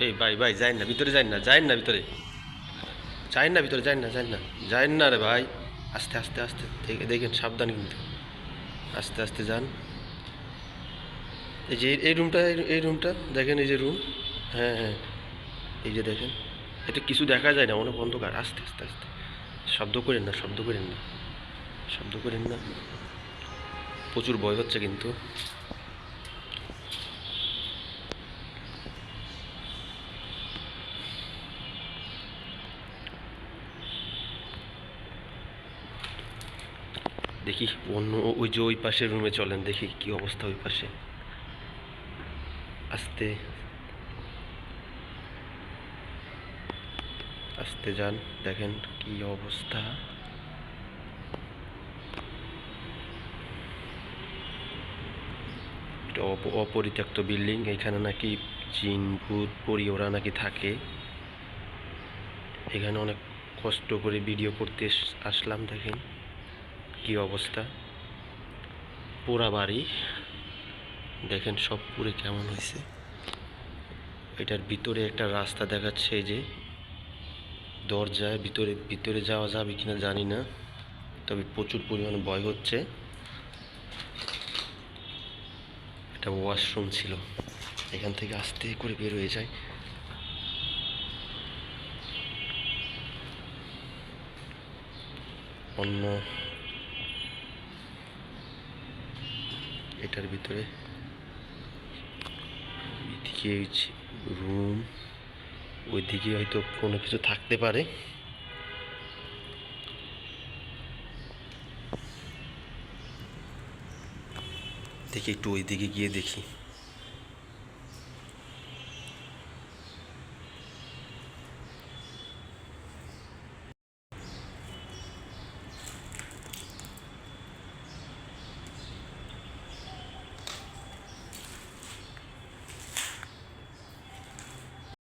এই ভাই ভাই যাই না, ভিতরে যাই না যাই না ভিতরে। যাই না ভিতরে যাই না যাই না। যাই না রে ভাই। আস্তে আস্তে আস্তে, দেখে, দেখেন, সাবধান কিন্তু। আস্তে আস্তে যান। এই যে, এই- রুমটা এই রুমটা দেখেন এই যে রুম হ্যাঁ হ্যাঁ। এই যে দেখেন। এটা কিছু দেখা যায় না, অনেক অন্ধকার। আস্তে আস্তে আস্তে। শব্দ করেন না, শব্দ করেন না। শব্দ করেন না। প্রচুর ভয় হচ্ছে কিন্তু। দেখি অন্য ওই যে ওই পাশের রুমে চলেন, দেখি কি অবস্থা ওই পাশে। আস্তে। আস্তে যান, দেখেন কি অবস্থা। অপরিত্যক্ত বিল্ডিং, এখানে নাকি জিন, ভূত, পরি ওরা নাকি থাকে। এখানে অনেক কষ্ট করে ভিডিও করতে আসলাম, দেখেন। কি অবস্থা? পোড়া বাড়ি, দেখেন সব পুরে কেমন হয়েছে এটার ভিতরে একটা রাস্তা দেখাচ্ছে যে, দরজায় ভিতরে ভিতরে যাওয়া যাবে কিনা জানি না, তবে প্রচুর পরিমাণে ভয় হচ্ছে। এটা ওয়াশরুম ছিল, এখান থেকে আস্তে করে বের হয়ে যায়। অন্য এটার ভিতরে। এদিকে রুম ওইদিকে হয়তো কোনো কিছু থাকতে পারে। দেখি একটু ওইদিকে গিয়ে দেখি।